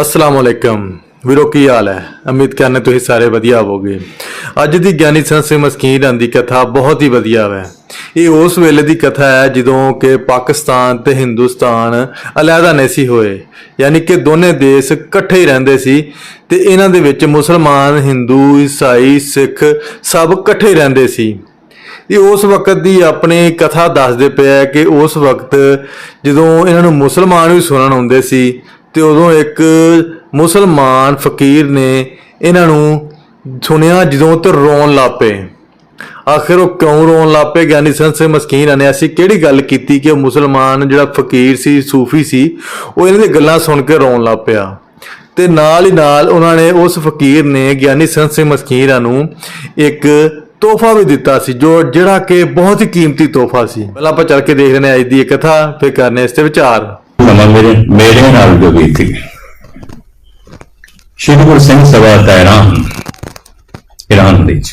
ਅਸਲਾਮ ਵਾਲੇਕਮ ਵੀਰੋ, ਕੀ ਹਾਲ ਹੈ? ਉਮੀਦ ਕਰਨੇ ਤੁਸੀਂ ਸਾਰੇ ਵਧੀਆ ਹੋਵੋਗੇ। ਅੱਜ ਦੀ ਗਿਆਨੀ ਸੰਤ ਸਿੰਘ ਮਸਕੀਨ ਦੀ ਕਥਾ ਬਹੁਤ ਹੀ ਵਧੀਆ ਹੈ ਇਹ ਉਸ ਵੇਲੇ ਦੀ ਕਥਾ ਹੈ ਜਦੋਂ ਕਿ ਪਾਕਿਸਤਾਨ ਤੇ ਹਿੰਦੁਸਤਾਨ ਅਲੱਗਾ ਨਹੀਂ ਸੀ ਹੋਏ। ਯਾਨੀ ਕਿ ਦੋਨੇ ਦੇਸ਼ ਇਕੱਠੇ ਹੀ ਰਹਿੰਦੇ ਸੀ ਤੇ ਇਹਨਾਂ ਦੇ ਵਿੱਚ ਮੁਸਲਮਾਨ, ਹਿੰਦੂ, ਈਸਾਈ, ਸਿੱਖ ਸਭ ਇਕੱਠੇ ਹੀ ਰਹਿੰਦੇ ਸੀ। ਇਹ ਉਸ ਵਕਤ ਦੀ ਆਪਣੀ ਕਥਾ ਦੱਸਦੇ ਪਿਆ ਹੈ ਕਿ ਉਸ ਵਕਤ ਜਦੋਂ ਇਹਨਾਂ ਨੂੰ ਮੁਸਲਮਾਨ ਵੀ ਸੁਣਨ ਆਉਂਦੇ ਸੀ ਤੇ ਉਦੋਂ ਇੱਕ ਮੁਸਲਮਾਨ ਫਕੀਰ ਨੇ ਇਹਨਾਂ ਨੂੰ ਸੁਣਿਆ ਜਦੋਂ ਤੇ ਰੋਣ ਲੱਪੇ ਆਖਿਰ ਉਹ ਕਿਉਂ ਰੋਣ ਲੱਪੇ ਗਿਆਨੀ ਸੰਤ ਸਿੰਘ ਮਸਕੀਨ ਨੇ ਅਸੀਂ ਕਿਹੜੀ ਗੱਲ ਕੀਤੀ ਕਿ ਉਹ ਮੁਸਲਮਾਨ ਜਿਹੜਾ ਫਕੀਰ ਸੀ, ਸੂਫੀ ਸੀ, ਉਹ ਇਹਨਾਂ ਦੀਆਂ ਗੱਲਾਂ ਸੁਣ ਕੇ ਰੋਣ ਲੱਗ ਪਿਆ। ਤੇ ਨਾਲ ਹੀ ਨਾਲ ਉਹਨਾਂ ਨੇ ਉਸ ਫਕੀਰ ਨੇ ਗਿਆਨੀ ਸੰਤ ਸਿੰਘ ਮਸਕੀਰਾਂ ਨੂੰ ਇੱਕ ਤੋਹਫਾ ਵੀ ਦਿੱਤਾ ਸੀ, ਜੋ ਜਿਹੜਾ ਕਿ ਬਹੁਤ ਹੀ ਕੀਮਤੀ ਤੋਹਫਾ ਸੀ। ਪਹਿਲਾਂ ਆਪਾਂ ਚੱਲ ਕੇ ਦੇਖਦੇ ਹਾਂ ਅੱਜ ਦੀ ਇਹ ਕਥਾ, ਫਿਰ ਕਰਨੇ ਇਸ ਤੇ ਵਿਚਾਰ। ਸਮਾਂ ਮੇਰੇ ਮੇਰੇ ਨਾਲ ਜੋ ਬੀਤੀ। ਸ਼੍ਰੀ ਗੁਰੂ ਸਿੰਘ ਸਭਾ ਤਹਿਰਾਨ ਇਰਾਨ ਵਿੱਚ।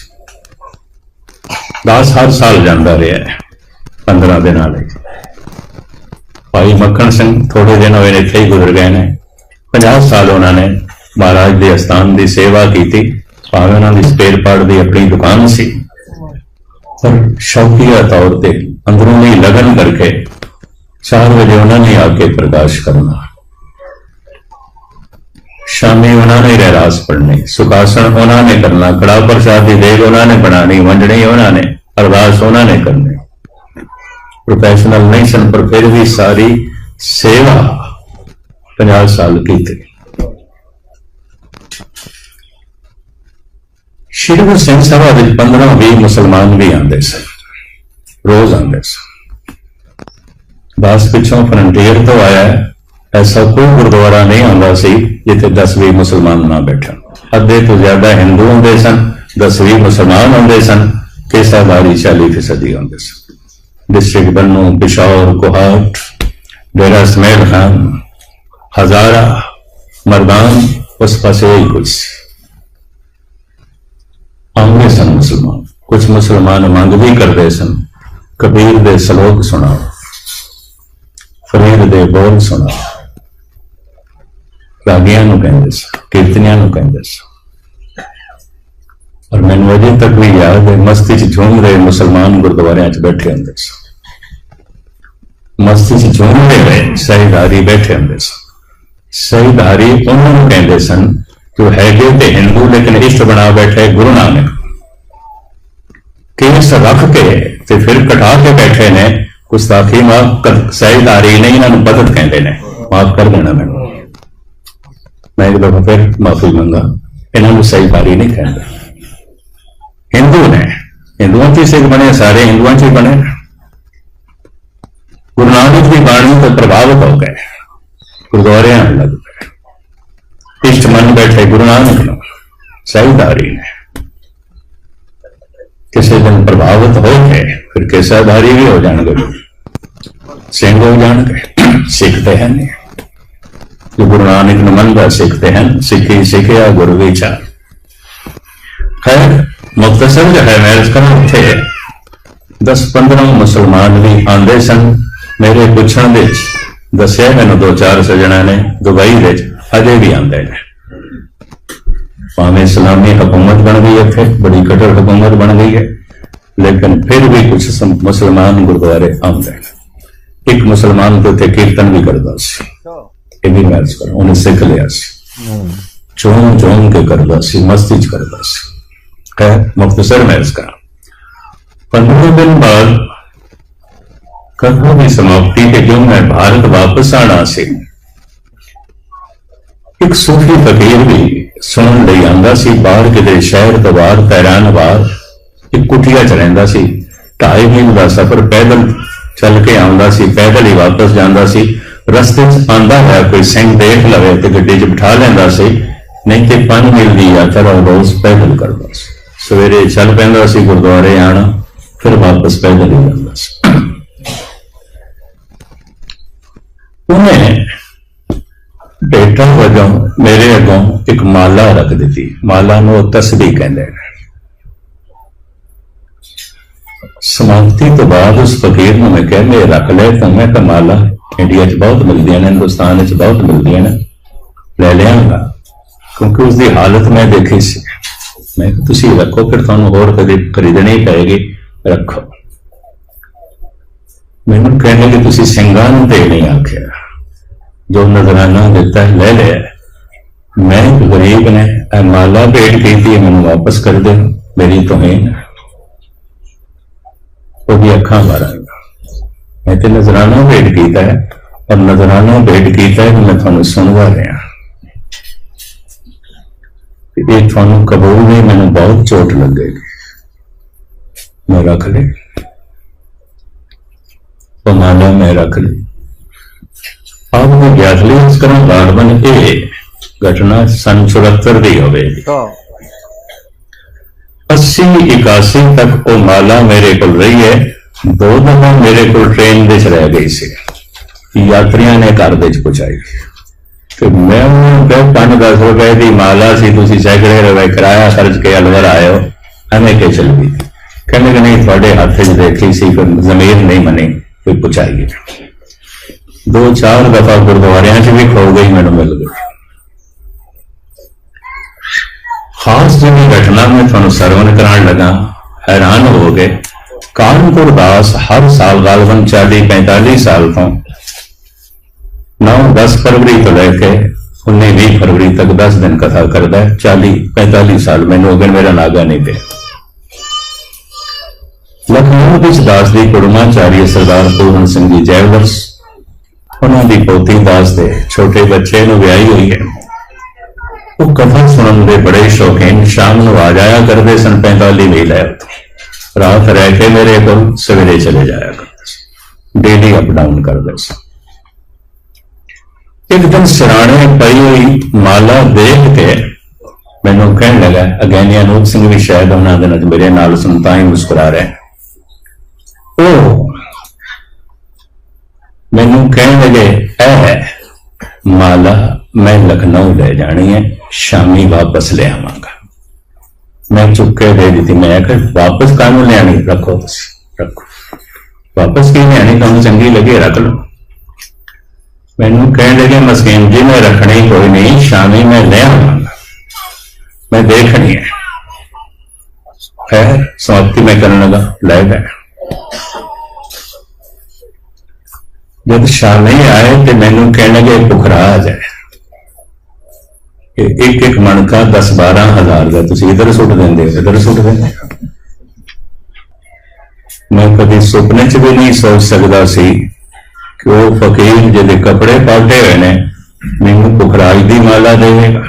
10 ਹਰ ਸਾਲ ਜਾਂਦਾ ਰਿਹਾ ਹੈ 15 ਦਿਨਾਂ ਲਈ। ਭਾਈ ਮੱਖਣ ਸਿੰਘ ਥੋੜੇ ਦਿਨ ਹੋਏ ਨੇ ਇੱਥੇ ਹੀ ਗੁਜ਼ਰ ਗਏ ਨੇ। 50 ਸਾਲ ਉਹਨਾਂ ਨੇ ਮਹਾਰਾਜ ਦੇ ਅਸਥਾਨ ਦੀ ਸੇਵਾ ਕੀਤੀ, ਭਾਵੇਂ ਉਹਨਾਂ ਦੀ ਸਪੇਅਰ ਪਾਰਟ ਦੀ ਆਪਣੀ ਦੁਕਾਨ ਸੀ। ਪਰ ਸ਼ੌਕੀਆ ਤੌਰ ਤੇ ਅੰਦਰੂਨੀ ਲਗਨ ਕਰਕੇ 4 ਵਜੇ ਉਹਨਾਂ ਨੇ ਆ ਕੇ ਪ੍ਰਕਾਸ਼ ਕਰਨਾ ਸ਼ਾਮੀ ਉਹਨਾਂ ਨੇ ਰਹਿਰਾਸ ਪੜ੍ਹਨੀ। ਸੁਖਾਸਨ ਉਹਨਾਂ ਨੇ ਕਰਨਾ ਕੜਾ ਪ੍ਰਸ਼ਾਦ ਦੀ ਦੇਗ ਉਹਨਾਂ ਨੇ ਬਣਾਣੀ ਵੰਡਣੀ ਉਹਨਾਂ ਨੇ, ਅਰਦਾਸ ਉਹਨਾਂ ਨੇ ਕਰਨੀ। ਪ੍ਰੋਫੈਸ਼ਨਲ ਨਹੀਂ ਸਨ, ਪਰ ਫਿਰ ਵੀ ਸਾਰੀ ਸੇਵਾ 50 ਸਾਲ ਕੀਤੀ। ਸ਼੍ਰੀ ਗੁਰੂ ਸਿੰਘ ਸਭਾ ਵਿੱਚ 15 20 ਮੁਸਲਮਾਨ ਵੀ ਆਉਂਦੇ ਸਨ। ਰੋਜ਼ ਆਉਂਦੇ ਸਨ। ਦਾਸ ਪਿੱਛੋਂ ਫਰੰਟੀਅਰ ਤੋਂ ਆਇਆ ਐਸਾ ਕੋਈ ਗੁਰਦੁਆਰਾ ਨਹੀਂ ਆਉਂਦਾ ਸੀ, ਜਿੱਥੇ 10-20 ਮੁਸਲਮਾਨ ਨਾ ਬੈਠਣ। ਅੱਧੇ ਤੋਂ ਜ਼ਿਆਦਾ ਹਿੰਦੂ ਹੁੰਦੇ ਸਨ 10-20 ਮੁਸਲਮਾਨ ਹੁੰਦੇ ਸਨ, ਕੇਸਾ ਬਾਰੀ 40 ਫੀਸਦੀ ਹੁੰਦੇ ਸਨ। ਡਿਸਟ੍ਰਿਕਟ ਬੰਨੂ ਪਿਸ਼ੌਰ ਕੋਹਾਟ, ਡੇਰਾ ਸਮੇਲ ਖਾਨ, ਹਜ਼ਾਰਾ, ਮਰਦਾਨ, ਉਸ ਪਾਸੇ ਹੀ ਕੁਝ ਸੀ। ਆਉਂਦੇ ਸਨ ਮੁਸਲਮਾਨ। ਕੁਝ ਮੁਸਲਮਾਨ ਮੰਗ ਵੀ ਕਰਦੇ ਸਨ। ਕਬੀਰ ਦੇ ਸ਼ਲੋਕ ਸੁਣਾਓ। ਫਰੀਦ ਦੇ ਬੋਲ ਸੁਣਾਓ ਰਾਗੀਆਂ ਨੂੰ ਕਹਿੰਦੇ ਸਨ ਕੀਰਤਨੀਆਂ ਨੂੰ ਕਹਿੰਦੇ ਸਨ ਔਰ ਮੈਨੂੰ ਅਜੇ ਤੱਕ ਵੀ ਯਾਦ ਹੈ ਮਸਤੀ 'ਚ ਝੂਮ ਰਹੇ ਮੁਸਲਮਾਨ ਗੁਰਦੁਆਰਿਆਂ 'ਚ ਬੈਠੇ ਹੁੰਦੇ ਸਨ ਮਸਤੀ 'ਚ ਝੂਮ ਰਹੇ ਸਹੀਦਾਰੀ ਬੈਠੇ ਹੁੰਦੇ ਸਨ ਸਹੀਦਾਰੀ ਉਹਨਾਂ ਨੂੰ ਕਹਿੰਦੇ ਸਨ ਜੋ ਹੈਗੇ ਤੇ ਹਿੰਦੂ ਲੇਕਿਨ ਇਸ਼ਟ ਬਣਾ ਬੈਠੇ ਗੁਰੂ ਨਾਨਕ ਕੇਸ ਰੱਖ ਕੇ ਤੇ ਫਿਰ ਕਟਾ ਕੇ ਬੈਠੇ ਨੇ ਗੁਸਤਾਖੀ ਮਾਫ ਕਰ ਸਹੀਦਾਰੀ ਨਹੀਂ, ਇਹਨਾਂ ਨੂੰ ਬਦਤ ਕਹਿੰਦੇ ਨੇ। ਮਾਫ ਕਰ ਦੇਣਾ ਮੈਨੂੰ। ਮੈਂ ਇੱਕ ਦਫਾ ਫਿਰ ਮਾਫੀ ਮੰਗਾ। ਇਹਨਾਂ ਨੂੰ ਸਹੀਦਾਰੀ ਨਹੀਂ ਕਹਿੰਦੇ। ਹਿੰਦੂ ਨੇ। ਹਿੰਦੂਆਂ ਚ ਹੀ ਸਿੱਖ ਬਣੇ, ਸਾਰੇ ਹਿੰਦੂਆਂ ਚ ਹੀ ਬਣੇ। ਗੁਰੂ ਨਾਨਕ ਦੀ ਬਾਣੀ ਤੋਂ ਪ੍ਰਭਾਵਿਤ ਹੋ ਗਏ। ਗੁਰਦੁਆਰੇ ਆਉਣ ਲੱਗ ਪਏ ਇਸ਼ਟ ਮਨ ਬੈਠੇ ਗੁਰੂ ਨਾਨਕ ਨੂੰ। ਸਹੀਦਾਰੀ ਨੇ। ਕਿਸੇ ਦਿਨ ਪ੍ਰਭਾਵਿਤ ਹੋ ਕੇ ਫਿਰ ਕੇਸਾਧਾਰੀ ਵੀ ਹੋ ਜਾਣਗੇ। ਸਿੰਘ ਹੋ ਜਾਣਗੇ। ਸਿੱਖ ਤੇ ਹਨ। ਨਹੀਂ ਜੋ ਗੁਰੂ ਨਾਨਕ ਨੂੰ ਮੰਨਦਾ ਸਿੱਖ ਤੇ ਹਨ। ਸਿੱਖੀ ਸਿੱਖਿਆ ਗੁਰੂ ਵਿਚਾਰ ਖੈਰ ਮੁਖਤਸਰ ਜੋ ਹੈ ਮੈਂ ਇਸ ਕਰਾਂ ਉੱਥੇ 10-15 ਮੁਸਲਮਾਨ ਵੀ ਆਂਦੇ ਸਨ। ਮੇਰੇ ਪੁੱਛਣ ਵਿੱਚ ਦੱਸਿਆ ਮੈਨੂੰ ਦੋ ਚਾਰ ਸਜਣਾ ਨੇ, ਦੁਬਈ ਵਿੱਚ ਅਜੇ ਵੀ ਆਂਦੇ ਨੇ। ਭਾਵੇਂ ਇਸਲਾਮੀ ਹਕੂਮਤ ਬਣ ਗਈ ਹੈ ਬੜੀ ਕਟਰ ਹਕੂਮਤ ਬਣ ਗਈ ਹੈ। ਲੇਕਿਨ ਫਿਰ ਵੀ ਕੁਝ ਸਮ- ਮੁਸਲਮਾਨ ਗੁਰਦੁਆਰੇ ਆਉਂਦੇ ਨੇ। ਇੱਕ ਮੁਸਲਮਾਨ ਤੇ ਉੱਥੇ ਕੀਰਤਨ ਵੀ ਕਰਦਾ ਸੀ। ਇਹ ਵੀ ਮੈਂ ਕਰ ਉਹਨੇ ਸਿੱਖ ਲਿਆ ਸੀ। ਚੋਂ ਚੋਂ ਕੇ ਕਰਦਾ ਸੀ ਮਸਤੀ ਚ ਕਰਦਾ ਸੀ। ਹੈ ਮੁਖਤਸਰ ਮੈਂ ਇਸ ਕਰਾਂ 15 ਦਿਨ ਬਾਅਦ ਕਥਾ ਦੀ ਸਮਾਪਤੀ ਤੇ ਜਦੋਂ ਮੈਂ ਭਾਰਤ ਵਾਪਸ ਆਣਾ ਸੀ, ਇੱਕ ਸੂਫੀ ਫਕੀਰ ਵੀ ਸੁਣਨ ਲਈ ਆਂਦਾ ਸੀ, ਬਾਹਰ ਕਿਤੇ ਸ਼ਹਿਰ ਤੋਂ ਬਾਹਰ ਤਹਿਰਾਨ ਬਾਹਰ ਇੱਕ ਕੁਟੀਆ ਚ ਰਹਿੰਦਾ ਸੀ, ਢਾਈ ਮੀਲ ਦਾ ਸਫ਼ਰ ਪੈਦਲ ਚੱਲ ਕੇ ਆਉਂਦਾ ਸੀ, ਪੈਦਲ ਹੀ ਵਾਪਸ ਜਾਂਦਾ ਸੀ। ਰਸਤੇ 'ਚ ਆਂਦਾ ਹੈ, ਕੋਈ ਸਿੰਘ ਦੇਖ ਲਵੇ ਤੇ ਗੱਡੀ 'ਚ ਬਿਠਾ ਲੈਂਦਾ ਸੀ, ਨਹੀਂ ਤੇ 5 ਮੀਲ ਦੀ ਯਾਤਰਾ ਰੋਜ਼ ਪੈਦਲ ਕਰਦਾ ਸੀ। ਸਵੇਰੇ ਚੱਲ ਪੈਂਦਾ ਸੀ ਗੁਰਦੁਆਰੇ ਆਣਾ ਫਿਰ ਵਾਪਸ ਪੈਦਲ ਹੀ ਜਾਂਦਾ ਸੀ। ਉਹਨੇ ਬੇਟਾ ਵਜੋਂ ਮੇਰੇ ਅੱਗੋਂ ਇੱਕ ਮਾਲਾ ਰੱਖ ਦਿੱਤੀ। ਮਾਲਾ ਨੂੰ ਉਹ ਤਸਬੀਹ ਕਹਿੰਦੇ ਨੇ। ਸਮਾਪਤੀ ਤੋਂ ਬਾਅਦ ਉਸ ਫਕੀਰ ਨੂੰ ਮੈਂ ਕਿਹਾ ਮੈਂ ਰੱਖ ਲੈ ਤਾਂ ਮੈਂ ਕਿਹਾ ਮਾਲਾ ਇੰਡੀਆ 'ਚ ਬਹੁਤ ਮਿਲਦੀਆਂ ਨੇ ਹਿੰਦੁਸਤਾਨ 'ਚ ਬਹੁਤ ਮਿਲਦੀਆਂ ਨੇ ਲੈ ਲਿਆਂਗਾ। ਕਿਉਂਕਿ ਉਸ ਦੀ ਹਾਲਤ ਮੈਂ ਦੇਖੀ ਸੀ। ਮੈਂ ਤੁਸੀਂ ਰੱਖੋ ਫਿਰ ਤੁਹਾਨੂੰ ਹੋਰ ਕਦੇ ਖਰੀਦਣੀ ਪਏਗੀ। ਰੱਖੋ। ਮੈਨੂੰ ਕਹਿੰਦੇ ਕਿ ਤੁਸੀਂ ਸਿੰਘਾਂ ਨੂੰ ਦੇ ਨਹੀਂ ਆਖਿਆ। ਜੋ ਨਜ਼ਰਾਨਾ ਦਿੱਤਾ ਲੈ ਲਿਆ। ਮੈਂ ਗਰੀਬ ਨੇ ਇਹ ਮਾਲਾ ਭੇਟ ਕੀਤੀ ਹੈ, ਮੈਨੂੰ ਵਾਪਸ ਕਰ ਦੇ ਮੇਰੀ ਤੋਹੀਨ ਉਹਦੀ ਅੱਖਾਂ ਭਰ ਮੈਂ ਤੇ ਨਜ਼ਰਾਨਾ ਭੇਟ ਕੀਤਾ ਹੈ ਔਰ ਨਜ਼ਰਾਨਾ ਭੇਟ ਕੀਤਾ ਹੈ, ਮੈਂ ਤੁਹਾਨੂੰ ਸੁਣਵਾ ਰਿਹਾ ਤੇ ਇਹ ਤੁਹਾਨੂੰ ਕਬੂਲ ਨਹੀਂ, ਮੈਨੂੰ ਬਹੁਤ ਚੋਟ ਲੱਗੇਗੀ। ਮੈਂ ਰੱਖ ਲਈ ਉਹ ਮਾਲਾ ਮੈਂ ਰੱਖ ਲਈ ਆਪ ਨੂੰ ਗਿਆਤ ਲਈ ਇਸ ਤਰ੍ਹਾਂ ਗਾਣ ਬਣ ਕੇ ਘਟਨਾ ਸੰਨ 74 ਦੀ ਹੋਵੇਗੀ। तो 80 81 ਤੱਕ ਉਹ ਮਾਲਾ ਮੇਰੇ ਕੋਲ ਰਹੀ ਹੈ। ਦੋ ਦਫਾ ਮੇਰੇ ਕੋਲ ਟ੍ਰੇਨ ਚ ਰਹਿ ਗਈ ਸੀ। ਯਾਤਰੀਆਂ ਨੇ ਘਰ ਦੇ ਵਿੱਚ ਪਹੁੰਚਾਈ ਤੇ ਮੈਂ ਉਹਨੂੰ ਕਿਹਾ 5-10 ਰੁਪਏ ਦੀ ਮਾਲਾ ਸੀ, ਤੁਸੀਂ ਸੈਂਕੜੇ ਰੁਪਏ ਕਿਰਾਇਆ ਖਰਚ ਕੇ ਅਲਵਰ ਆਇਓ। ਐਵੇਂ ਕਿ ਚੱਲ? ਗਈ ਕਹਿੰਦੇ ਕਿ ਨਹੀਂ, ਤੁਹਾਡੇ ਹੱਥ 'ਚ ਦੇਖੀ ਸੀ, ਫਿਰ ਜ਼ਮੀਰ ਨਹੀਂ ਮਨੀ ਫਿਰ ਪਹੁੰਚਾਈਏ ਦੋ ਚਾਰ ਦਫਾ ਗੁਰਦੁਆਰਿਆਂ 'ਚ ਵੀ ਖੋ ਗਈ ਮੈਨੂੰ ਮਿਲ ਗਈ। ਖਾਸ ਜਿਹੜੀ ਘਟਨਾ ਮੈਂ ਤੁਹਾਨੂੰ ਸਰਵਨ ਕਰਾਉਣ ਲੱਗਾ, ਹੈਰਾਨ ਹੋ ਗਏ। ਕਾਨਪੁਰ ਦਾਸ ਹਰ ਸਾਲ ਗਾਲਬਨ 40 45 ਸਾਲ ਤੋਂ 9 10 ਫਰਵਰੀ ਤੋਂ ਲੈ ਕੇ 19 20 ਫਰਵਰੀ ਤੱਕ 10 ਦਿਨ ਕਥਾ ਕਰਦਾ ਹੈ। 40 45 ਸਾਲ ਮੈਨੂੰ ਅਗਰ ਮੇਰਾ ਨਾਗਾ ਨਹੀਂ ਪਿਆ। ਲਖਨਊ ਵਿੱਚ ਦਾਸ ਦੀ ਕੁੜਮਾਚਾਰੀ ਸਰਦਾਰ ਪੂਰਨ ਸਿੰਘ ਜੀ ਜੈਵਰਸ, ਉਹਨਾਂ ਦੀ ਪੋਤੀ ਦਾਸ ਦੇ ਛੋਟੇ ਬੱਚੇ ਨੂੰ ਵਿਆਹੀ ਹੋਈ ਹੈ। ਉਹ ਕਥਾ ਸੁਣਨ ਦੇ ਬੜੇ ਸ਼ੌਕੀਨ, ਸ਼ਾਮ ਨੂੰ ਆ ਜਾਇਆ ਕਰਦੇ ਸਨ 45 ਮੀਲ ਹੈ ਉੱਥੋਂ। ਰਾਤ ਰਹਿ ਕੇ ਮੇਰੇ ਕੋਲ ਸਵੇਰੇ ਚਲੇ ਜਾਇਆ ਕਰਦੇ ਸੀ ਡੇਲੀ ਅਪ ਡਾਊਨ ਕਰਦੇ ਸਨ। ਇੱਕ ਦਿਨ ਸਰਾਣੇ ਪਈ ਹੋਈ ਮਾਲਾ ਦੇਖ ਕੇ ਮੈਨੂੰ ਕਹਿਣ ਲੱਗਾ ਅਗੈਨੀ ਅਨੂਪ ਸਿੰਘ ਵੀ ਸ਼ਾਇਦ ਉਹਨਾਂ ਦੇ ਨਾਲ ਮੇਰੇ ਨਾਲ ਸੁਣ ਤਾਂ ਹੀ ਮੁਸਕਰਾ ਰਿਹਾ ਉਹ ਮੈਨੂੰ ਕਹਿਣ ਲੱਗੇ, ਇਹ ਹੈ, ਮਾਲਾ ਮੈਂ ਲਖਨਊ ਲੈ ਜਾਣੀ ਹੈ। ਸ਼ਾਮੀ ਵਾਪਸ ਲੈ ਆਵਾਂਗਾ ਮੈਂ ਚੁੱਕ ਕੇ ਦੇ ਦਿੱਤੀ ਮੈਂ ਕਿ ਵਾਪਸ ਕਾਹਨੂੰ ਲੈਣੀ ਰੱਖੋ ਤੁਸੀਂ, ਰੱਖੋ। ਵਾਪਸ ਕੀ ਲੈਣੀ ਤੁਹਾਨੂੰ ਚੰਗੀ ਲੱਗੇ, ਰੱਖ ਲਓ। ਮੈਨੂੰ ਕਹਿਣ ਲੱਗੇ, ਮਸਕੀਨ ਜੀ, ਮੈਂ ਰੱਖਣੀ ਕੋਈ ਨਹੀਂ, ਸ਼ਾਮੀ ਮੈਂ ਲੈ ਆਵਾਂਗਾ ਮੈਂ ਦੇਖਣੀ ਹੈ। ਹੈ, ਸਮਾਪਤੀ ਮੈਂ ਕਰਨ ਲੱਗਾ, ਲੈ ਗਿਆ ਜਦ ਸ਼ਾਮੀ ਆਏ ਤੇ ਮੈਨੂੰ ਕਹਿਣ ਲੱਗੇ ਪੁਖਰਾਜ ਹੈ। ਇੱਕ ਇੱਕ ਮਣਕਾ 10 12000 ਦਾ ਤੁਸੀਂ ਇਧਰ ਸੁੱਟ ਦਿੰਦੇ ਹੋ ਇਧਰ ਸੁੱਟ ਦਿੰਦੇ ਹੋ। ਮੈਂ ਕਦੇ ਸੁਪਨੇ 'ਚ ਵੀ ਨਹੀਂ ਸੋਚ ਸਕਦਾ ਸੀ ਕਿ ਉਹ ਫਕੀਰ ਜਿਹਦੇ ਕੱਪੜੇ ਪਾਟੇ ਹੋਏ ਨੇ ਮੈਨੂੰ ਪੁਖਰਾਜ ਦੀ ਮਾਲਾ ਦੇਵੇਗਾ।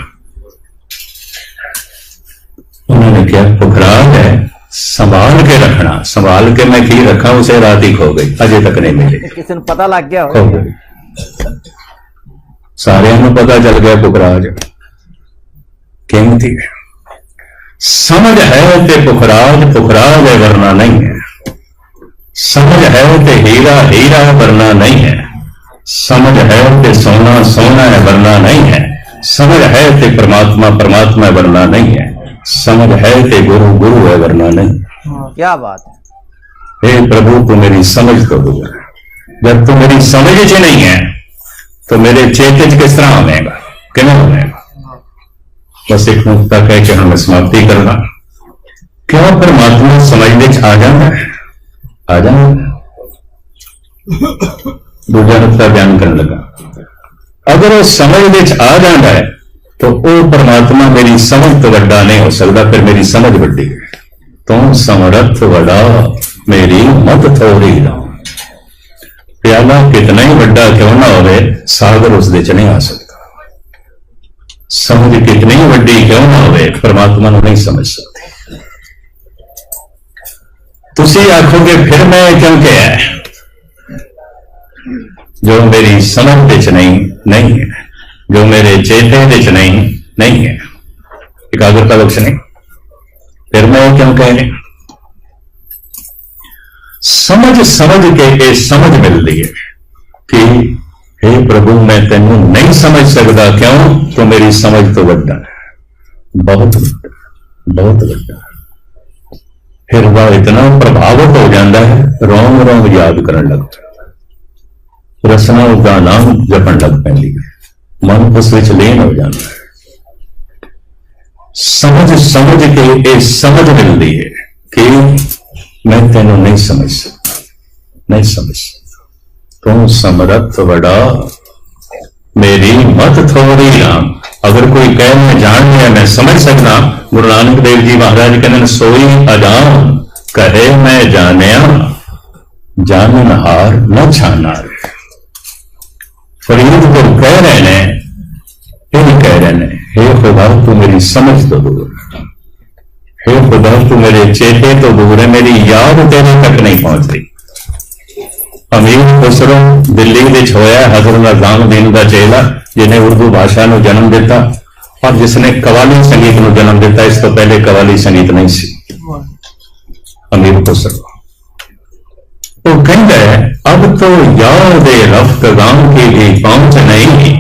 ਉਹਨਾਂ ਨੇ ਕਿਹਾ ਪੁਖਰਾਜ ਹੈ ਸੰਭਾਲ ਕੇ ਰੱਖਣਾ। ਸੰਭਾਲ ਕੇ ਮੈਂ ਕੀ ਰੱਖਾਂ ਉਸੇ ਰਾਤ ਹੀ ਖੋ ਗਈ ਅਜੇ ਤੱਕ ਨਹੀਂ ਮਿਲੀ। ਕਿਸੇ ਨੂੰ ਪਤਾ ਲੱਗ ਗਿਆ ਹੋਵੇ। ਸਾਰਿਆਂ ਨੂੰ ਪਤਾ ਚੱਲ ਗਿਆ ਪੁਖਰਾਜ। कीमती है। समझ है ते पुखराज पुखराज है वरना नहीं है। समझ है ते हीरा हीरा है वरना नहीं है। समझ है ते सोना सोना है वरना नहीं है। समझ है ते परमात्मा परमात्मा है वरना नहीं है। समझ है ते गुरु गुरु है वरना नहीं। हाँ, क्या बात है। हे प्रभु तू मेरी समझ तो गुजर जब तू मेरी समझ ही नहीं है तो मेरे चेतज किस तरह आवेगा? किमें आवेगा? ਬਸ ਇੱਕ ਮੁਕਤਾ ਕਹਿ ਕੇ ਹੁਣ ਸਮਾਪਤੀ ਕਰਨਾ ਕਿਉਂ ਪਰਮਾਤਮਾ ਸਮਝ ਵਿੱਚ ਆ ਜਾਂਦਾ ਆ ਜਾਂਦਾ ਦੂਜਾ ਨੁਕਤਾ ਬਿਆਨ ਕਰਨ ਲੱਗਾ। ਅਗਰ ਉਹ ਸਮਝ ਵਿੱਚ ਆ ਜਾਂਦਾ ਹੈ, ਤਾਂ ਉਹ ਪਰਮਾਤਮਾ ਮੇਰੀ ਸਮਝ ਤੋਂ ਵੱਡਾ ਨਹੀਂ ਹੋ ਸਕਦਾ, ਫਿਰ ਮੇਰੀ ਸਮਝ ਵੱਡੀ ਤੂੰ ਸਮਰੱਥ ਵੜਾ ਮੇਰੀ ਮਤ ਥੋੜੀ ਦਾ ਪਿਆਲਾ ਕਿਤਨਾ ਹੀ ਵੱਡਾ ਕਿਉਂ ਨਾ ਹੋਵੇ, ਸਾਗਰ ਉਸ ਦੇ ਚ ਨਹੀਂ ਆ ਸਕਦਾ। ਸਮਝ ਕਿਤਨੀ ਹੀ ਵੱਡੀ ਕਿਉਂ ਨਾ ਹੋਵੇ ਪਰਮਾਤਮਾ ਨੂੰ ਨਹੀਂ ਸਮਝ ਸਕਦੇ ਤੁਸੀਂ ਆਖੋਗੇ ਫਿਰ ਮੈਂ ਕਿਉਂ ਕਿਹਾ ਜੋ ਮੇਰੀ ਸਮਝ ਵਿੱਚ ਨਹੀਂ ਨਹੀਂ ਹੈ ਜੋ ਮੇਰੇ ਚੇਤੇ ਵਿੱਚ ਨਹੀਂ ਨਹੀਂ ਹੈ ਇਕਾਗਰਤਾ ਵਿੱਚ ਨਹੀਂ ਫਿਰ ਮੈਂ ਉਹ ਕਿਉਂ ਕਹਿ ਰਿਹਾ ਸਮਝ ਸਮਝ ਕੇ ਇਹ ਸਮਝ ਮਿਲਦੀ ਹੈ ਕਿ हे ਪ੍ਰਭੂ, ਮੈਂ ਤੈਨੂੰ ਨਹੀਂ ਸਮਝ ਸਕਦਾ। ਕਿਉਂ? ਤੂੰ ਮੇਰੀ ਸਮਝ ਤੋਂ ਵੱਡਾ ਹੈ। ਬਹੁਤ ਵੱਡਾ ਬਹੁਤ ਵੱਡਾ। ਫਿਰ ਉਹ ਇਤਨਾ ਪ੍ਰਭਾਵਿਤ ਹੋ ਜਾਂਦਾ ਹੈ ਰੋਮ ਰੋਮ ਯਾਦ ਕਰਨ ਲੱਗ ਪੈਂਦਾ ਰਸਨਾ ਉਹਦਾ ਨਾਮ ਜਪਣ ਲੱਗ ਪੈਂਦੀ ਹੈ। ਮਨ ਉਸ ਵਿੱਚ ਲੀਨ ਹੋ ਜਾਂਦਾ ਹੈ। ਸਮਝ ਸਮਝ ਕੇ ਇਹ ਸਮਝ ਮਿਲਦੀ ਹੈ ਕਿ ਮੈਂ ਤੈਨੂੰ ਨਹੀਂ ਸਮਝ ਸਕਦਾ, ਨਹੀਂ ਸਮਝ ਸਕਦਾ। तुम समरथ बड़ा मेरी मत थोड़ी राम अगर कोई कह, मैं जान लिया मैं समझ सकना। गुरु नानक देव जी महाराज कहने, सोई अदाम कहे मैं जानिया, जानन हार न छाना फरीद को कह रहे ने इन कह रहे ने, हे खुदा, तू मेरी समझ तो दूर। हे खुदा, तू मेरे चेहरे तो दूर है, मेरी याद तेरे तक नहीं पहुँच रही। ਅਮੀਰ ਖੁਸਰੋ ਦਿੱਲੀ ਵਿੱਚ ਹੋਇਆ ਹਜ਼ਰਤ ਨਿਜ਼ਾਮੁਦੀਨ ਦਾ ਚੇਲਾ ਜਿਹਨੇ ਉਰਦੂ ਭਾਸ਼ਾ ਨੂੰ ਜਨਮ ਦਿੱਤਾ ਔਰ ਜਿਸਨੇ ਕਵਾਲੀ ਸੰਗੀਤ ਨੂੰ ਜਨਮ ਦਿੱਤਾ ਇਸ ਤੋਂ ਪਹਿਲੇ ਕਵਾਲੀ ਸੰਗੀਤ ਨਹੀਂ ਸੀ ਅਮੀਰ ਖੁਸਰੋ ਉਹ ਕਹਿੰਦਾ ਹੈ अब तो याद रफ्तगाम की भी पहुंच नहीं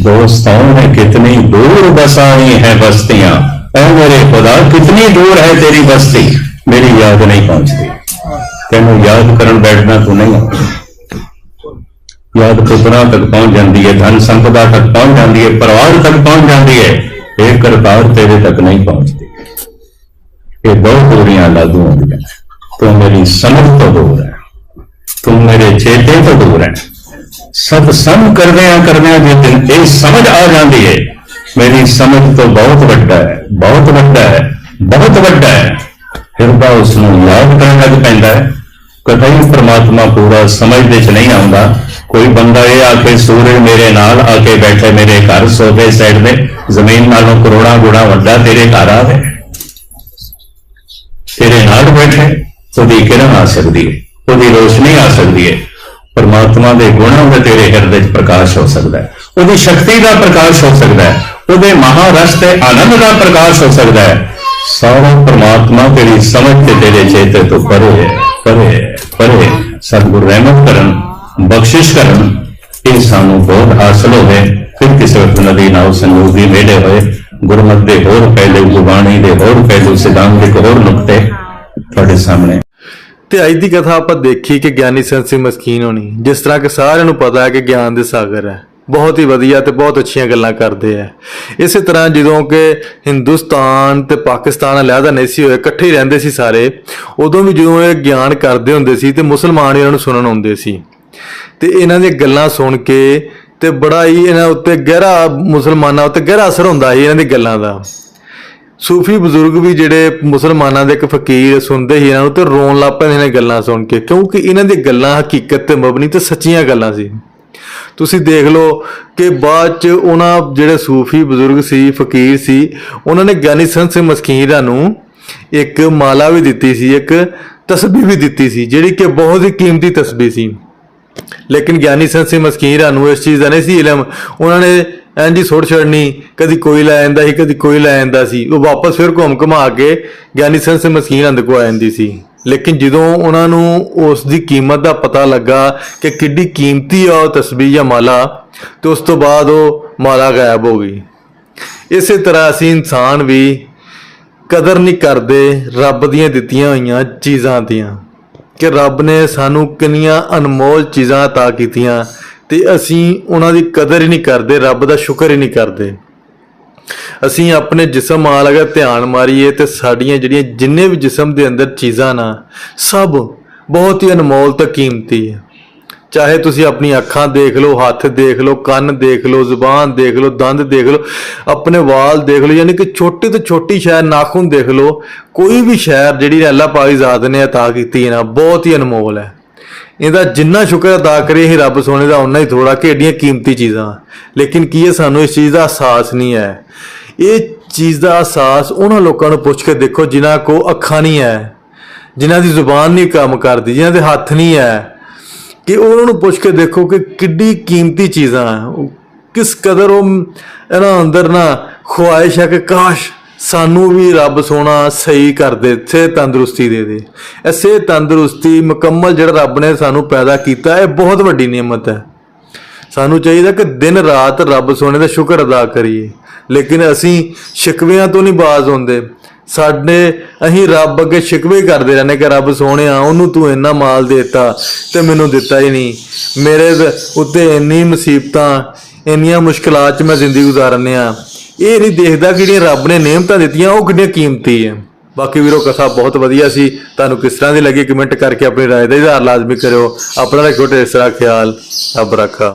दोस्तों ने कितनी दूर बसाई है बस्तियां ऐ मेरे खुदा कितनी दूर है तेरी बस्ती मेरी याद नहीं पहुंचती ਤੈਨੂੰ ਯਾਦ ਕਰਨ ਬੈਠਣਾ ਤੂੰ ਨਹੀਂ ਆਉਂਦਾ। ਯਾਦ ਪੁੱਤਰਾਂ ਤੱਕ ਪਹੁੰਚ ਜਾਂਦੀ ਹੈ, ਧਨ ਸੰਪਦਾ ਤੱਕ ਪਹੁੰਚ ਜਾਂਦੀ ਹੈ, ਪਰਿਵਾਰ ਤੱਕ ਪਹੁੰਚ ਜਾਂਦੀ ਹੈ, ਇਹ ਕਰਤਾਰ ਤੇਰੇ ਤੱਕ ਨਹੀਂ ਪਹੁੰਚਦੀ। ਇਹ ਬਹੁਤ ਦੂਰੀਆਂ ਲਾਗੂ ਹੁੰਦੀਆਂ ਤੂੰ ਮੇਰੀ ਸਮਝ ਤੋਂ ਦੂਰ ਹੈ। ਤੂੰ ਮੇਰੇ ਚੇਤੇ ਤੋਂ ਦੂਰ ਹੈ। ਸਤ ਸੰਗ ਕਰਦਿਆਂ ਕਰਦਿਆਂ ਜੇ ਦਿਨ ਇਹ ਸਮਝ ਆ ਜਾਂਦੀ ਹੈ, ਮੇਰੀ ਸਮਝ ਤੋਂ ਬਹੁਤ ਵੱਡਾ ਹੈ, ਬਹੁਤ ਵੱਡਾ ਹੈ, ਬਹੁਤ ਵੱਡਾ ਹੈ। ਹਿਰਦਾ ਉਸ ਨੂੰ ਯਾਦ ਕਰਨ ਲੱਗ ਪੈਂਦਾ ਹੈ। ਕਥਈ ਪ੍ਰਮਾਤਮਾ ਪੂਰਾ ਸਮਝਦੇ ਵਿੱਚ ਨਹੀਂ ਆਉਂਦਾ। ਕੋਈ ਬੰਦਾ ਇਹ ਆ ਕੇ ਸੂਰਜ ਮੇਰੇ ਨਾਲ ਆ ਕੇ ਬੈਠੇ ਮੇਰੇ ਘਰ ਸੋਫੇ ਸਾਈਡ ਦੇ, ਜ਼ਮੀਨ ਨਾਲੋਂ ਕਰੋੜਾਂ ਗੁਣਾ ਵੱਡਾ ਤੇਰੇ ਘਰ ਆਵੇ। ਤੇਰੇ ਨਾਲ ਬੈਠੇ, ਉਹਦੀ ਕਿਰਨ ਆ ਸਕਦੀ ਹੈ ਉਹਦੀ ਰੋਸ਼ਨੀ ਆ ਸਕਦੀ ਹੈ ਪਰਮਾਤਮਾ ਦੇ ਗੁਣਾਂ ਦਾ ਤੇਰੇ ਹਿਰਦੇ 'ਚ ਪ੍ਰਕਾਸ਼ ਹੋ ਸਕਦਾ ਹੈ ਉਹਦੀ ਸ਼ਕਤੀ ਦਾ ਪ੍ਰਕਾਸ਼ ਹੋ ਸਕਦਾ ਹੈ ਉਹਦੇ ਮਹਾਰਸ ਤੇ ਆਨੰਦ ਦਾ ਪ੍ਰਕਾਸ਼ ਹੋ ਸਕਦਾ ਹੈ ਸਾਰਾ ਪਰਮਾਤਮਾ ਤੇਰੀ ਸਮਝ ਤੇ ਤੇਰੇ ਚੇਤੇ ਤੋਂ ਪਰੇ ਹੈ ਪਰੇ ਪਰੇ ਸਤਿਗੁਰ ਰਹਿਮਤ ਕਰਨ, ਬਖਸ਼ਿਸ਼ ਕਰਨ, ਇਹ ਸਾਨੂੰ ਬਹੁਤ ਹਾਸਲ ਹੋਵੇ, ਫਿਰ ਕਿਸੇ ਵਕਤ ਨਦੀ ਨਾਲ ਸੰਯੋਗ ਦੀ ਮੇਲੇ ਹੋਏ, ਗੁਰਮਤਿ ਦੇ ਹੋਰ ਪਹਿਲੇ ਗੁਰਬਾਣੀ ਦੇ ਹੋਰ ਪਹਿਲੂ ਸਿਧਾਂਤ ਦੇ ਹੋਰ ਨੁਕਤੇ ਤੁਹਾਡੇ ਸਾਹਮਣੇ। ਤੇ ਅੱਜ ਦੀ ਕਥਾ ਆਪਾਂ ਦੇਖੀ ਕਿ ਗਿਆਨੀ ਸੰਤ ਮਸਕੀਨ ਹੋਣੀ, ਜਿਸ ਤਰ੍ਹਾਂ ਕਿ ਸਾਰਿਆਂ ਨੂੰ ਪਤਾ ਹੈ ਕਿ ਗਿਆਨ ਦੇ ਸਾਗਰ ਹੈ। ਬਹੁਤ ਹੀ ਵਧੀਆ ਤੇ ਬਹੁਤ ਅੱਛੀਆਂ ਗੱਲਾਂ ਕਰਦੇ ਆ। ਇਸੇ ਤਰ੍ਹਾਂ ਜਦੋਂ ਕਿ ਹਿੰਦੁਸਤਾਨ ਤੇ ਪਾਕਿਸਤਾਨ ਅਲੱਗ ਨਹੀਂ ਸੀ ਹੋਏ ਇਕੱਠੇ ਹੀ ਰਹਿੰਦੇ ਸੀ ਸਾਰੇ, ਉਦੋਂ ਵੀ ਜਦੋਂ ਇਹ ਗਿਆਨ ਕਰਦੇ ਹੁੰਦੇ ਸੀ ਤੇ ਮੁਸਲਮਾਨ ਇਹਨਾਂ ਨੂੰ ਸੁਣਨ ਆਉਂਦੇ ਸੀ। ਤੇ ਇਹਨਾਂ ਦੀਆਂ ਗੱਲਾਂ ਸੁਣ ਕੇ ਤੇ ਬੜਾ ਹੀ ਇਹਨਾਂ ਉੱਤੇ ਗਹਿਰਾ ਮੁਸਲਮਾਨਾਂ ਉੱਤੇ ਗਹਿਰਾ ਅਸਰ ਹੁੰਦਾ ਸੀ ਇਹਨਾਂ ਦੀ ਗੱਲਾਂ ਦਾ। ਸੂਫੀ ਬਜ਼ੁਰਗ ਵੀ ਜਿਹੜੇ ਮੁਸਲਮਾਨਾਂ ਦੇ ਇੱਕ ਫਕੀਰ ਸੁਣਦੇ ਸੀ ਇਹਨਾਂ ਨੂੰ ਤੇ ਰੋਣ ਲੱਗ ਪੈਂਦੇ ਨੇ ਗੱਲਾਂ ਸੁਣ ਕੇ, ਕਿਉਂਕਿ ਇਹਨਾਂ ਦੀ ਗੱਲਾਂ ਹਕੀਕਤ ਤੇ ਮਬਨੀ ਤੇ ਸੱਚੀਆਂ ਗੱਲਾਂ ਸੀ। ਤੁਸੀਂ ਦੇਖ ਲਓ ਕਿ ਬਾਅਦ ਚ ਉਹਨਾਂ ਜਿਹੜੇ ਸੂਫੀ ਬਜ਼ੁਰਗ ਸੀ, ਫਕੀਰ ਸੀ, ਉਹਨਾਂ ਨੇ ਗਿਆਨੀ ਸੰਤ ਸਿੰਘ ਮਸਕੀਰਾਂ ਨੂੰ ਇੱਕ ਮਾਲਾ ਵੀ ਦਿੱਤੀ ਸੀ, ਇੱਕ ਤਸਬੀਹ ਵੀ ਦਿੱਤੀ ਸੀ, ਜਿਹੜੀ ਕਿ ਬਹੁਤ ਹੀ ਕੀਮਤੀ ਤਸਬੀਹ ਸੀ। ਲੇਕਿਨ ਗਿਆਨੀ ਸੰਤ ਸਿੰਘ ਮਸਕੀਰਾਂ ਨੂੰ ਇਸ ਚੀਜ਼ ਦਾ ਨਹੀਂ ਸੀ ਇਲਮ। ਉਹਨਾਂ ਨੇ ਇੰਜ ਹੀ ਸੁੱਟ ਛੱਡਣੀ, ਕਦੀ ਕੋਈ ਲੈ ਆਂਦਾ ਸੀ, ਕਦੀ ਕੋਈ ਲੈ ਆਂਦਾ ਸੀ। ਉਹ ਵਾਪਸ ਫਿਰ ਘੁੰਮ ਘੁਮਾ ਕੇ ਗਿਆਨੀ ਸੰਤ ਸਿੰਘ ਮਸਕੀਰਾਂ ਦੇ ਕੋਲ ਆ ਜਾਂਦੀ ਸੀ। ਲੇਕਿਨ ਜਦੋਂ ਉਹਨਾਂ ਨੂੰ ਉਸ ਦੀ ਕੀਮਤ ਦਾ ਪਤਾ ਲੱਗਾ ਕਿ ਕਿੱਡੀ ਕੀਮਤੀ ਆ ਉਹ ਤਸਬੀਹ ਜਾਂ ਮਾਲਾ ਤੇ ਉਸ ਤੋਂ ਬਾਅਦ ਉਹ ਮਾਲਾ ਗਾਇਬ ਹੋ ਗਈ ਇਸੇ ਤਰ੍ਹਾਂ ਅਸੀਂ ਇਨਸਾਨ ਵੀ ਕਦਰ ਨਹੀਂ ਕਰਦੇ ਰੱਬ ਦੀਆਂ ਦਿੱਤੀਆਂ ਹੋਈਆਂ ਚੀਜ਼ਾਂ ਦੀਆਂ ਕਿ ਰੱਬ ਨੇ ਸਾਨੂੰ ਕਿੰਨੀਆਂ ਅਨਮੋਲ ਚੀਜ਼ਾਂ عطا ਕੀਤੀਆਂ ਤੇ ਅਸੀਂ ਉਹਨਾਂ ਦੀ ਕਦਰ ਹੀ ਨਹੀਂ ਕਰਦੇ ਰੱਬ ਦਾ ਸ਼ੁਕਰ ਹੀ ਨਹੀਂ ਕਰਦੇ ਅਸੀਂ ਆਪਣੇ ਜਿਸਮ ਮਾਲ ਅਗਰ ਧਿਆਨ ਮਾਰੀਏ ਤੇ ਸਾਡੀਆਂ ਜਿਹੜੀਆਂ ਜਿੰਨੇ ਵੀ ਜਿਸਮ ਦੇ ਅੰਦਰ ਚੀਜ਼ਾਂ ਨਾ ਸਭ ਬਹੁਤ ਹੀ ਅਨਮੋਲ ਤੇ ਕੀਮਤੀ ਹੈ ਚਾਹੇ ਤੁਸੀਂ ਆਪਣੀ ਅੱਖਾਂ ਦੇਖ ਲਓ ਹੱਥ ਦੇਖ ਲਓ ਕੰਨ ਦੇਖ ਲਓ ਜ਼ੁਬਾਨ ਦੇਖ ਲਓ ਦੰਦ ਦੇਖ ਲਓ ਆਪਣੇ ਵਾਲ ਦੇਖ ਲਓ ਯਾਨੀ ਕਿ ਛੋਟੀ ਤੋਂ ਛੋਟੀ ਸ਼ੈ ਨਾਖੂਨ ਦੇਖ ਲਓ ਕੋਈ ਵੀ ਸ਼ੈ ਜਿਹੜੀ ਅੱਲਾਹ ਪਾਕ ਜ਼ਾਤ ਨੇ عطا ਕੀਤੀ ਹੈ ਨਾ ਬਹੁਤ ਹੀ ਅਨਮੋਲ ਹੈ ਇਹਦਾ ਜਿੰਨਾ ਸ਼ੁਕਰ ਅਦਾ ਕਰੀਏ ਹੀ ਰੱਬ ਸੋਨੇ ਦਾ ਉਨਾ ਹੀ ਥੋੜਾ ਕਿ ਏਡੀਆਂ ਕੀਮਤੀ ਚੀਜ਼ਾਂ ਲੇਕਿਨ ਕੀ ਹੈ ਸਾਨੂੰ ਇਸ ਚੀਜ਼ ਦਾ ਅਹਿਸਾਸ ਨਹੀਂ ਹੈ ਇਹ ਚੀਜ਼ ਦਾ ਅਹਿਸਾਸ ਉਹਨਾਂ ਲੋਕਾਂ ਨੂੰ ਪੁੱਛ ਕੇ ਦੇਖੋ ਜਿਨ੍ਹਾਂ ਕੋ ਅੱਖਾਂ ਨਹੀਂ ਹੈ ਜਿਨ੍ਹਾਂ ਦੀ ਜ਼ੁਬਾਨ ਨਹੀਂ ਕੰਮ ਕਰਦੀ, ਜਿਨ੍ਹਾਂ ਦੇ ਹੱਥ ਨਹੀਂ ਹੈ ਕਿ ਉਹਨਾਂ ਨੂੰ ਪੁੱਛ ਕੇ ਦੇਖੋ ਕਿ ਕਿੱਡੀ ਕੀਮਤੀ ਚੀਜ਼ਾਂ ਕਿਸ ਕਦਰ ਉਹ ਇਹਨਾਂ ਅੰਦਰ ਨਾ ਖੁਆਇਸ਼ ਹੈ ਕਿ ਕਾਸ਼ ਸਾਨੂੰ ਵੀ ਰੱਬ ਸੋਨਾ ਸਹੀ ਕਰ ਦੇ, ਸੇ ਤੰਦਰੁਸਤੀ ਦੇ ਦੇ। ਐਸੇ ਤੰਦਰੁਸਤੀ ਮੁਕੰਮਲ ਜਿਹੜਾ ਰੱਬ ਨੇ ਸਾਨੂੰ ਪੈਦਾ ਕੀਤਾ, ਇਹ ਬਹੁਤ ਵੱਡੀ ਨਿਯਮਤ ਹੈ ਸਾਨੂੰ ਚਾਹੀਦਾ ਕਿ ਦਿਨ ਰਾਤ ਰੱਬ ਸੋਨੇ ਦਾ ਸ਼ੁਕਰ ਅਦਾ ਕਰੀਏ। ਲੇਕਿਨ ਅਸੀਂ ਸ਼ਿਕਵਿਆਂ ਤੋਂ ਨਹੀਂ ਬਾਜ਼ ਹੁੰਦੇ। ਸਾਡੇ ਅਸੀਂ ਰੱਬ ਅੱਗੇ ਸ਼ਿਕਵੇ ਕਰਦੇ ਰਹਿੰਦੇ ਕਿ ਰੱਬ ਸੋਹਣਿਆ ਉਹਨੂੰ ਤੂੰ ਇੰਨਾ ਮਾਲ ਦੇਤਾ ਤੇ ਮੈਨੂੰ ਦਿੱਤਾ ਹੀ ਨਹੀਂ। ਮੇਰੇ ਉੱਤੇ ਇੰਨੀ ਮੁਸੀਬਤਾਂ, ਇੰਨੀਆਂ ਮੁਸ਼ਕਲਾਂ 'ਚ ਮੈਂ ਜ਼ਿੰਦਗੀ ਗੁਜ਼ਾਰਨੇ ਆ। ਇਹ ਨਹੀਂ ਦੇਖਦਾ ਕਿ ਜਿਹੜੀਆਂ ਰੱਬ ਨੇ ਨੇਮਤਾਂ ਦਿੱਤੀਆਂ, ਉਹ ਕਿੰਨੀਆਂ ਕੀਮਤੀ ਹੈ ਬਾਕੀ ਵੀਰੋ, ਕਥਾ ਬਹੁਤ ਵਧੀਆ ਸੀ। ਤੁਹਾਨੂੰ ਕਿਸ ਤਰ੍ਹਾਂ ਦੀ ਲੱਗੀ ਕਮੈਂਟ ਕਰਕੇ ਆਪਣੀ ਰਾਏ ਦਾ ਇਜ਼ਹਾਰ ਲਾਜ਼ਮੀ ਕਰਿਓ। ਆਪਣਾ ਰੱਖੋ ਢੇਰ ਸਾਰਾ ਖਿਆਲ ਰੱਬ ਰੱਖਾ।